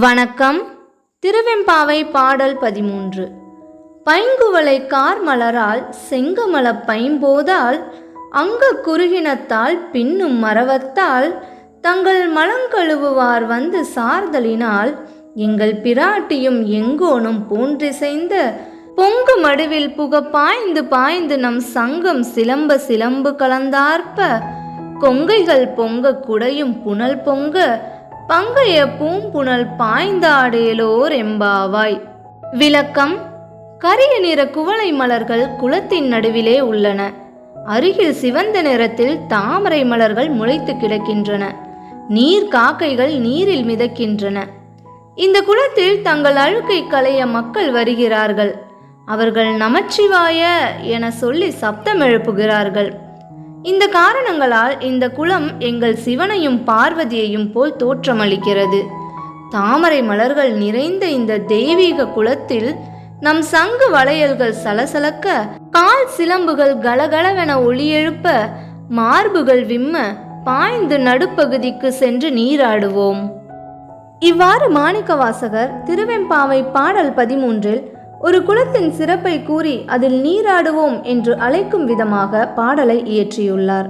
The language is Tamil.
வணக்கம். திருவெம்பாவை பாடல் பதிமூன்று. பைங்குவளை கார்மலரால் செங்கமல பைம்போதால் அங்க குறுகினத்தால் பின்னும் மரவத்தால் தங்கள் மலங்கழுவுவார் வந்து சார்தலினால் எங்கள் பிராட்டியும் எங்கோனும் பூன்றிசைந்த பொங்கு மடுவில் புக பாய்ந்து பாய்ந்து நம் சங்கம் சிலம்ப சிலம்பு கலந்தார்ப்ப கொங்கைகள் பொங்க குடையும் புனல் பொங்க பங்கைய பூம்புணல் பாய்ந்தாடேலோர் எம்பாவாய். விளக்கம் கரிய நிற குவளை மலர்கள் குளத்தின் நடுவிலே உள்ளன. அருகில் சிவந்த நிறத்தில் தாமரை மலர்கள் முளைத்து கிடக்கின்றன. நீர் காக்கைகள் நீரில் மிதக்கின்றன. இந்த குளத்தில் தங்கள் அழுக்கை களைய மக்கள் வருகிறார்கள். அவர்கள் நமச்சிவாய என சொல்லி சப்தம் எழுப்புகிறார்கள். இந்த காரணங்களால் இந்த குளம் எங்கள் சிவனையும் பார்வதியையும் போல் தோற்றமளிக்கிறது. தாமரை மலர்கள் நிறைந்த இந்த தெய்வீக குளத்தில் நம் சங்கு வளையல்கள் சலசலக்க கால் சிலம்புகள் கலகலவென ஒளி எழுப்ப மார்புகள் விம்ம பாய்ந்து நடுப்பகுதிக்கு சென்று நீராடுவோம். இவ்வாறு மாணிக்கவாசகர் திருவெம்பாவை பாடல் பதிமூன்றில் ஒரு குளத்தின் சிறப்பை கூறி அதில் நீராடுவோம் என்று அழைக்கும் விதமாக பாடலை இயற்றியுள்ளார்.